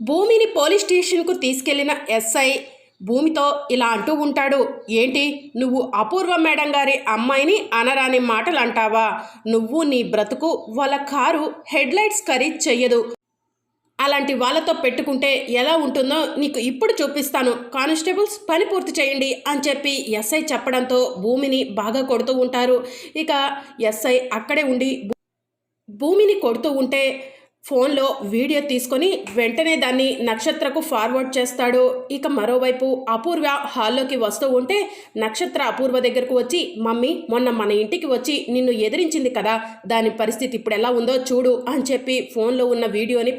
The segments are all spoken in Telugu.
భూమిని పోలీస్ స్టేషన్కు తీసుకెళ్ళిన ఎస్ఐ భూమితో ఇలా అంటూ ఉంటాడు. ఏంటి? నువ్వు అపూర్వ మేడం గారి అమ్మాయిని అనరాని మాటలు అంటావా నువ్వు నీ బ్రతుకు వాళ్ళ కారు హెడ్ లైట్స్ ఖరీదు చెయ్యదు. అలాంటి వాళ్ళతో పెట్టుకుంటే ఎలా ఉంటుందో నీకు ఇప్పుడు చూపిస్తాను. కానిస్టేబుల్స్ పని పూర్తి చేయండి అని చెప్పి ఎస్ఐ చెప్పడంతో భూమిని బాగా కొడుతూ ఉంటారు. ఇక ఎస్ఐ అక్కడే ఉండి భూమిని కొడుతూ ఉంటే ఫోన్లో వీడియో తీసుకొని వెంటనే దాన్ని నక్షత్రకు ఫార్వర్డ్ చేస్తాడు. ఇక మరోవైపు అపూర్వ హాల్లోకి వస్తూ ఉంటే నక్షత్ర అపూర్వ దగ్గరకు వచ్చి మమ్మీ మొన్న మన ఇంటికి వచ్చి నిన్ను ఎదిరించింది కదా దాని పరిస్థితి ఇప్పుడు ఎలా ఉందో చూడు అని చెప్పి ఫోన్లో ఉన్న వీడియోని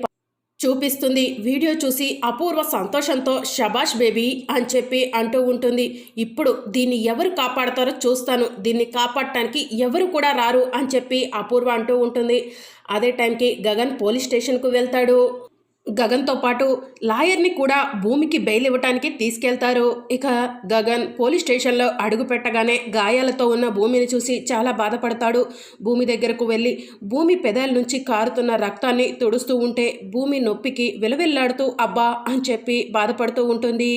చూపిస్తుంది. వీడియో చూసి అపూర్వ సంతోషంతో షబాష్ బేబీ అని చెప్పి అంటూ ఉంటుంది. ఇప్పుడు దీన్ని ఎవరు కాపాడతారో చూస్తాను. దీన్ని కాపాడటానికి ఎవరు కూడా రారు అని చెప్పి అపూర్వ అంటూ ఉంటుంది. అదే టైంకి గగన్ పోలీస్ స్టేషన్కు వెళ్తాడు. గగన్తో పాటు లాయర్ని కూడా భూమికి బెయిల్ ఇవ్వటానికి తీసుకెళ్తారు. ఇక గగన్ పోలీస్ స్టేషన్లో అడుగు పెట్టగానే గాయాలతో ఉన్న భూమిని చూసి చాలా బాధపడతాడు. భూమి దగ్గరకు వెళ్ళి భూమి పెదాల నుంచి కారుతున్న రక్తాన్ని తుడుస్తూ ఉంటే భూమి నొప్పికి విలవిల్లాడుతూ అబ్బా అని చెప్పి బాధపడుతూ ఉంటుంది.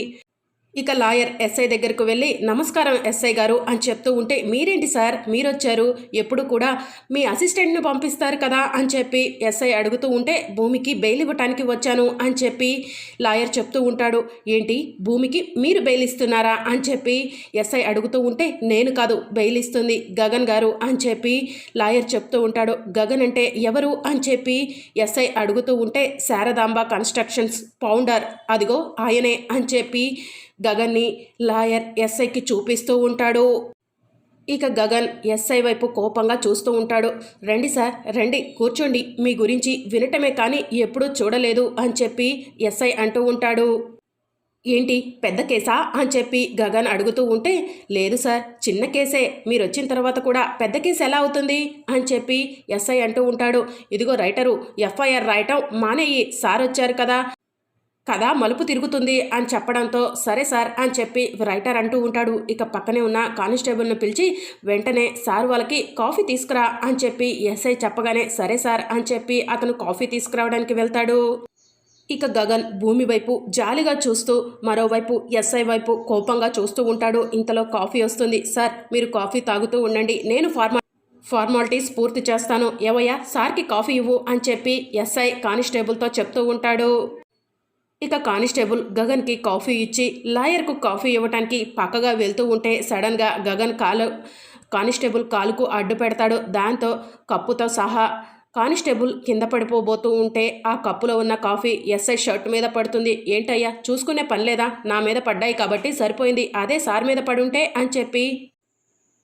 ఇక లాయర్ ఎస్ఐ దగ్గరకు వెళ్ళి నమస్కారం ఎస్ఐ గారు అని చెప్తూ ఉంటే మీరేంటి సార్? మీరొచ్చారు. ఎప్పుడు కూడా మీ అసిస్టెంట్ను పంపిస్తారు కదా అని చెప్పి ఎస్ఐ అడుగుతూ ఉంటే భూమికి బెయిల్ ఇవ్వటానికి వచ్చాను అని చెప్పి లాయర్ చెప్తూ ఉంటాడు. ఏంటి? భూమికి మీరు బెయిల్ ఇస్తున్నారా? అని చెప్పి ఎస్ఐ అడుగుతూ ఉంటే నేను కాదు బెయిల్ ఇస్తుంది గగన్ గారు అని చెప్పి లాయర్ చెప్తూ ఉంటాడు. గగన్ అంటే ఎవరు? అని చెప్పి ఎస్ఐ అడుగుతూ ఉంటే శారదాంబ కన్స్ట్రక్షన్స్ ఫౌండర్ అదిగో ఆయనే అని చెప్పి గగన్ని లాయర్ ఎస్ఐకి చూపిస్తూ ఉంటాడు. ఇక గగన్ ఎస్ఐ వైపు కోపంగా చూస్తూ ఉంటాడు. రండి సార్ రండి కూర్చోండి. మీ గురించి వినటమే కానీ ఎప్పుడూ చూడలేదు అని చెప్పి ఎస్ఐ అంటూ ఉంటాడు. ఏంటి పెద్ద కేసా? అని చెప్పి గగన్ అడుగుతూ ఉంటే లేదు సార్ చిన్న కేసే. మీరు వచ్చిన తర్వాత కూడా పెద్ద కేసు ఎలా అవుతుంది? అని చెప్పి ఎస్ఐ అంటూ ఉంటాడు. ఇదిగో రైటరు ఎఫ్ఐఆర్ రాయటం మానేయి. సార్ వచ్చారు కదా. కథ మలుపు తిరుగుతుంది అని చెప్పడంతో సరే సార్ అని చెప్పి రైటర్ అంటూ ఉంటాడు. ఇక పక్కనే ఉన్న కానిస్టేబుల్ను పిలిచి వెంటనే సార్ వాళ్ళకి కాఫీ తీసుకురా అని చెప్పి ఎస్ఐ చెప్పగానే సరే సార్ అని చెప్పి అతను కాఫీ తీసుకురావడానికి వెళ్తాడు. ఇక గగన్ భూమి వైపు జాలిగా చూస్తూ మరోవైపు ఎస్ఐ వైపు కోపంగా చూస్తూ ఉంటాడు. ఇంతలో కాఫీ వస్తుంది. సార్ మీరు కాఫీ తాగుతూ ఉండండి. నేను ఫార్మా ఫార్మాలిటీస్ పూర్తి చేస్తాను. ఏవయ్యా సార్కి కాఫీ ఇవ్వు అని చెప్పి ఎస్ఐ కానిస్టేబుల్తో చెప్తూ ఉంటాడు. ఇక కానిస్టేబుల్ గగన్కి కాఫీ ఇచ్చి లాయర్కు కాఫీ ఇవ్వటానికి పక్కగా వెళ్తూ ఉంటే సడన్గా గగన్ కాలు కానిస్టేబుల్ కాలుకు అడ్డు పెడతాడు. దాంతో కప్పుతో సహా కానిస్టేబుల్ కింద పడిపోబోతూ ఉంటే ఆ కప్పులో ఉన్న కాఫీ ఎస్ఐ షర్ట్ మీద పడుతుంది. ఏంటయ్యా చూసుకునే పని లేదా? నా మీద పడ్డాయి కాబట్టి సరిపోయింది. అదే సార్ మీద పడుంటే అని చెప్పి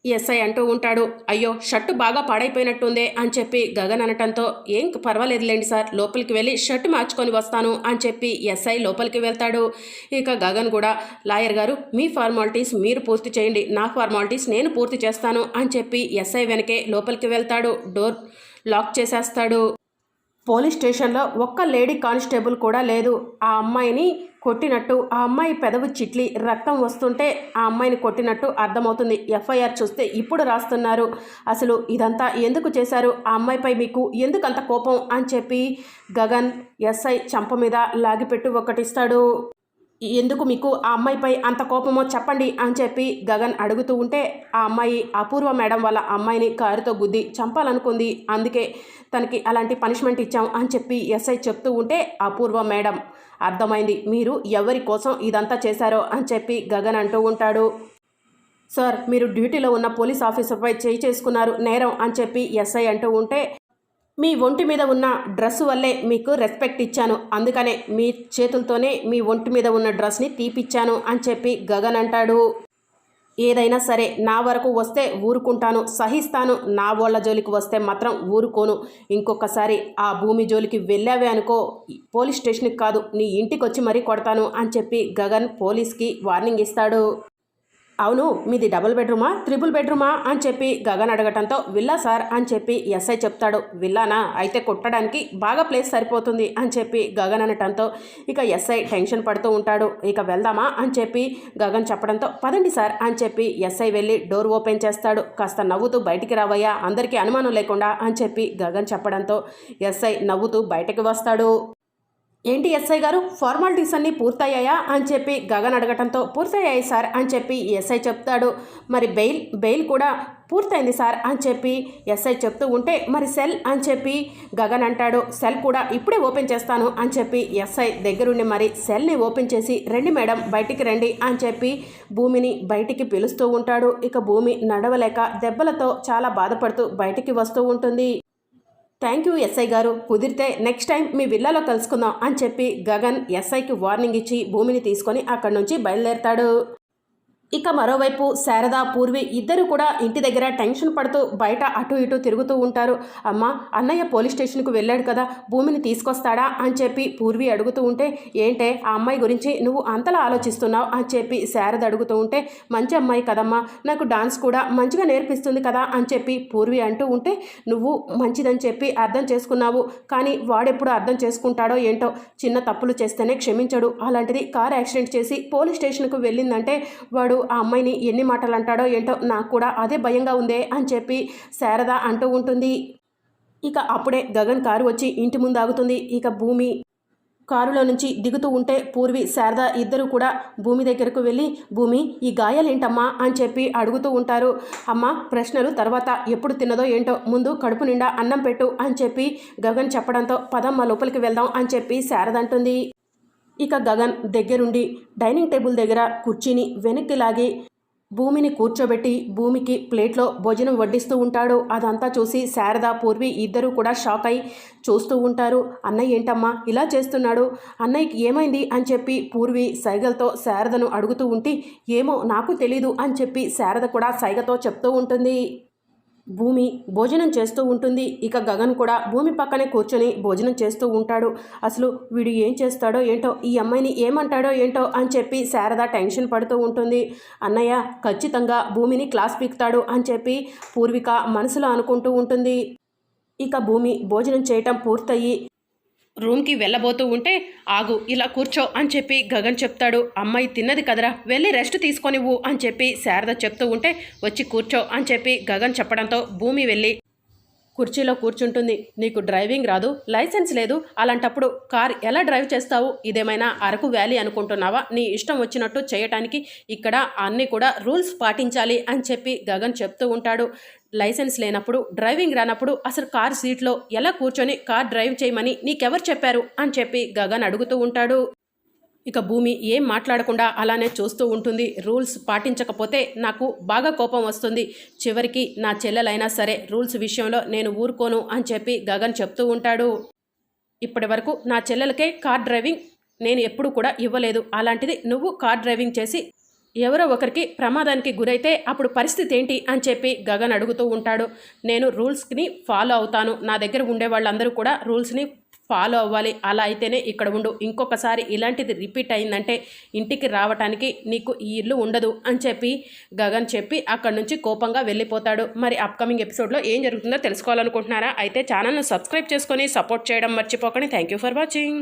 ఎస్ఐ అంటూ ఉంటాడు అయ్యో షర్టు బాగా పాడైపోయినట్టుందే అని చెప్పి గగన్ అనటంతో ఏం పర్వాలేదులేండి సార్ లోపలికి వెళ్ళి షర్ట్ మార్చుకొని వస్తాను అని చెప్పి ఎస్ఐ లోపలికి వెళ్తాడు. ఇక గగన్ కూడా లాయర్ గారు మీ ఫార్మాలిటీస్ మీరు పూర్తి చేయండి నా ఫార్మాలిటీస్ నేను పూర్తి చేస్తాను అని చెప్పి ఎస్ఐ వెనకే లోపలికి వెళ్తాడు డోర్ లాక్ చేసేస్తాడు. పోలీస్ స్టేషన్లో ఒక్క లేడీ కానిస్టేబుల్ కూడా లేదు. ఆ అమ్మాయిని కొట్టినట్టు ఆ అమ్మాయి పెదవి చిట్లి రక్తం వస్తుంటే ఆ అమ్మాయిని కొట్టినట్టు అర్థమవుతుంది. ఎఫ్ఐఆర్ చూస్తే ఇప్పుడు రాస్తున్నారు. అసలు ఇదంతా ఎందుకు చేశారు? ఆ అమ్మాయిపై మీకు ఎందుకు అంత కోపం? అని చెప్పి గగన్ ఎస్ఐ చంప మీద లాగిపెట్టు ఒకటిస్తాడు ఎందుకు మీకు ఆ అమ్మాయిపై అంత కోపమో చెప్పండి అని చెప్పి గగన్ అడుగుతూ ఉంటే ఆ అమ్మాయి అపూర్వ మేడం వాళ్ళ అమ్మాయిని కారుతో గుద్ది చంపాలనుకుంది. అందుకే తనకి అలాంటి పనిష్మెంట్ ఇచ్చాం అని చెప్పి ఎస్ఐ చెప్తూ ఉంటే అపూర్వ మేడం అర్థమైంది. మీరు ఎవరి కోసం ఇదంతా చేశారో అని చెప్పి గగన్ అంటూ ఉంటాడు. సార్ మీరు డ్యూటీలో ఉన్న పోలీస్ ఆఫీసర్పై చేయి చేసుకున్నారు నేరం అని చెప్పి ఎస్ఐ అంటూ ఉంటే మీ ఒంటి మీద ఉన్న డ్రెస్ వల్లే మీకు రెస్పెక్ట్ ఇచ్చాను. అందుకనే మీ చేతులతోనే మీ ఒంటి మీద ఉన్న డ్రెస్ని తీపిచ్చాను అని చెప్పి గగన్ అంటాడు. ఏదైనా సరే నా వరకు వస్తే ఊరుకుంటాను సహిస్తాను. నా వాళ్ళ జోలికి వస్తే మాత్రం ఊరుకోను. ఇంకొకసారి ఆ భూమి జోలికి వెళ్ళావే అనుకో పోలీస్ స్టేషన్కి కాదు నీ ఇంటికి వచ్చి మరీ కొడతాను అని చెప్పి గగన్ పోలీస్కి వార్నింగ్ ఇస్తాడు. అవును మీది డబుల్ బెడ్రూమా త్రిబుల్ బెడ్రూమా అని చెప్పి గగన్ అడగటంతో విల్లా సార్ అని చెప్పి ఎస్ఐ చెప్తాడు. విల్లానా? అయితే కొట్టడానికి బాగా ప్లేస్ సరిపోతుంది అని చెప్పి గగన్ అనటంతో ఇక ఎస్ఐ టెన్షన్ పడుతూ ఉంటాడు. ఇక వెళ్దామా అని చెప్పి గగన్ చెప్పడంతో పదండి సార్ అని చెప్పి ఎస్ఐ వెళ్ళి డోర్ ఓపెన్ చేస్తాడు. కాస్త నవ్వుతూ బయటికి రావయ్యా అందరికీ అనుమానం లేకుండా అని చెప్పి గగన్ చెప్పడంతో ఎస్ఐ నవ్వుతూ బయటకు వస్తాడు. ఏంటి ఎస్ఐ గారు? ఫార్మాలిటీస్ అన్నీ పూర్తయ్యాయా? అని చెప్పి గగన్ అడగటంతో పూర్తయ్యాయి సార్ అని చెప్పి ఎస్ఐ చెప్తాడు. మరి బెయిల్ బెయిల్ కూడా పూర్తయింది సార్ అని చెప్పి ఎస్ఐ చెప్తూ ఉంటే మరి సెల్ అని చెప్పి గగన్ అంటాడు. సెల్ కూడా ఇప్పుడే ఓపెన్ చేస్తాను అని చెప్పి ఎస్ఐ దగ్గరుండి మరి సెల్ని ఓపెన్ చేసి రండి మేడం బయటికి రండి అని చెప్పి భూమిని బయటికి పిలుస్తూ ఉంటాడు. ఇక భూమి నడవలేక దెబ్బలతో చాలా బాధపడుతూ బయటికి వస్తూ ఉంటుంది. థ్యాంక్ యూ ఎస్ఐ గారు. కుదిరితే నెక్స్ట్ టైం మీ విల్లాలో కలుసుకుందాం అని చెప్పి గగన్ ఎస్ఐకి వార్నింగ్ ఇచ్చి భూమిని తీసుకొని అక్కడి నుంచి బయలుదేరతాడు. ఇక మరోవైపు శారద పూర్వి ఇద్దరు కూడా ఇంటి దగ్గర టెన్షన్ పడుతూ బయట అటు ఇటు తిరుగుతూ ఉంటారు. అమ్మ అన్నయ్య పోలీస్ స్టేషన్కు వెళ్ళాడు కదా భూమిని తీసుకొస్తాడా అని చెప్పి పూర్వి అడుగుతూ ఉంటే ఏంటే ఆ అమ్మాయి గురించి నువ్వు అంతలా ఆలోచిస్తున్నావు అని చెప్పి శారద అడుగుతూ ఉంటే మంచి అమ్మాయి కదమ్మా నాకు డాన్స్ కూడా మంచిగా నేర్పిస్తుంది కదా అని చెప్పి పూర్వి అంటూ ఉంటే నువ్వు మంచిదని చెప్పి అర్థం చేసుకున్నావు కానీ వాడెప్పుడు అర్థం చేసుకుంటాడో ఏంటో చిన్న తప్పులు చేస్తేనే క్షమించడు. అలాంటిది కార్ యాక్సిడెంట్ చేసి పోలీస్ స్టేషన్కు వెళ్ళిందంటే వాడు ఆ అమ్మాయిని ఎన్ని మాటలు అంటాడో ఏంటో నాకు కూడా అదే భయంగా ఉందే అని చెప్పి శారద అంటూ ఉంటుంది. ఇక అప్పుడే గగన్ కారు వచ్చి ఇంటి ముందు ఆగుతుంది. ఇక భూమి కారులో నుంచి దిగుతూ ఉంటే పూర్వి శారద ఇద్దరు కూడా భూమి దగ్గరకు వెళ్ళి భూమి ఈ గాయాలేంటమ్మా? అని చెప్పి అడుగుతూ ఉంటారు. అమ్మ ప్రశ్నలు తర్వాత ఎప్పుడు తిన్నదో ఏంటో ముందు కడుపు నిండా అన్నం పెట్టు అని చెప్పి గగన్ చెప్పడంతో పదమ్మ లోపలికి వెళ్దాం అని చెప్పి శారద అంటుంది. ఇక గగన్ దగ్గరుండి డైనింగ్ టేబుల్ దగ్గర కుర్చీని వెనక్కి లాగి భూమిని కూర్చోబెట్టి భూమికి ప్లేట్లో భోజనం వడ్డిస్తూ ఉంటాడు. అదంతా చూసి శారద పూర్వి ఇద్దరూ కూడా షాక్ అయి చూస్తూ ఉంటారు. అన్నయ్య ఏంటమ్మా ఇలా చేస్తున్నాడు? అన్నయ్యకి ఏమైంది? అని చెప్పి పూర్వి సైగలతో శారదను అడుగుతూ ఉంటే ఏమో నాకు తెలీదు అని చెప్పి శారద కూడా సైగతో చెప్తూ ఉంటుంది. భూమి భోజనం చేస్తూ ఉంటుంది. ఇక గగన్ కూడా భూమి పక్కనే కూర్చొని భోజనం చేస్తూ ఉంటాడు. అసలు వీడు ఏం చేస్తాడో ఏంటో ఈ అమ్మాయిని ఏమంటాడో ఏంటో అని చెప్పి శారద టెన్షన్ పడుతూ ఉంటుంది. అన్నయ్య ఖచ్చితంగా భూమిని క్లాస్ పీకుతాడు అని చెప్పి పూర్విక మనసులో అనుకుంటూ ఉంటుంది. ఇక భూమి భోజనం చేయటం పూర్తయి. రూమ్కి వెళ్ళబోతూ ఉంటే ఆగు ఇలా కూర్చో అని చెప్పి గగన్ చెప్తాడు. అమ్మాయి తిన్నది కదరా వెళ్ళి రెస్ట్ తీసుకొనివ్వు అని చెప్పి శారద చెప్తూ ఉంటే వచ్చి కూర్చో అని చెప్పి గగన్ చెప్పడంతో భూమి వెళ్ళి కుర్చీలో కూర్చుంటుంది. నీకు డ్రైవింగ్ రాదు లైసెన్స్ లేదు. అలాంటప్పుడు కార్ ఎలా డ్రైవ్ చేస్తావు? ఇదేమైనా అరకు వ్యాలీ అనుకుంటున్నావా? నీ ఇష్టం వచ్చినట్టు చేయటానికి ఇక్కడ అన్నీ కూడా రూల్స్ పాటించాలి అని చెప్పి గగన్ చెప్తూ ఉంటాడు. లైసెన్స్ లేనప్పుడు డ్రైవింగ్ రానప్పుడు అసలు కార్ సీట్లో ఎలా కూర్చొని కార్ డ్రైవ్ చేయమని నీకెవరు చెప్పారు? అని చెప్పి గగన్ అడుగుతూ ఉంటాడు. ఇక భూమి ఏం మాట్లాడకుండా అలానే చూస్తూ ఉంటుంది. రూల్స్ పాటించకపోతే నాకు బాగా కోపం వస్తుంది. చివరికి నా చెల్లెలైనా సరే రూల్స్ విషయంలో నేను ఊరుకోను అని చెప్పి గగన్ చెప్తూ ఉంటాడు. ఇప్పటి వరకు నా చెల్లెలకే కార్ డ్రైవింగ్ నేను ఎప్పుడు కూడా ఇవ్వలేదు. అలాంటిది నువ్వు కార్ డ్రైవింగ్ చేసి ఎవరో ఒకరికి ప్రమాదానికి గురైతే అప్పుడు పరిస్థితి ఏంటి అని చెప్పి గగన్ అడుగుతూ ఉంటాడు. నేను రూల్స్ని ఫాలో అవుతాను. నా దగ్గర ఉండే వాళ్ళందరూ కూడా రూల్స్ని ఫాలో అవ్వాలి. అలా అయితేనే ఇక్కడ ఉండు. ఇంకొకసారి ఇలాంటిది రిపీట్ అయిందంటే ఇంటికి రావటానికి నీకు ఈ ఇల్లు ఉండదు అని చెప్పి గగన్ చెప్పి అక్కడి నుంచి కోపంగా వెళ్ళిపోతాడు. మరి అప్కమింగ్ ఎపిసోడ్లో ఏం జరుగుతుందో తెలుసుకోవాలనుకుంటున్నారా? అయితే ఛానల్ను సబ్స్క్రైబ్ చేసుకొని సపోర్ట్ చేయడం మర్చిపోకండి. Thank you for watching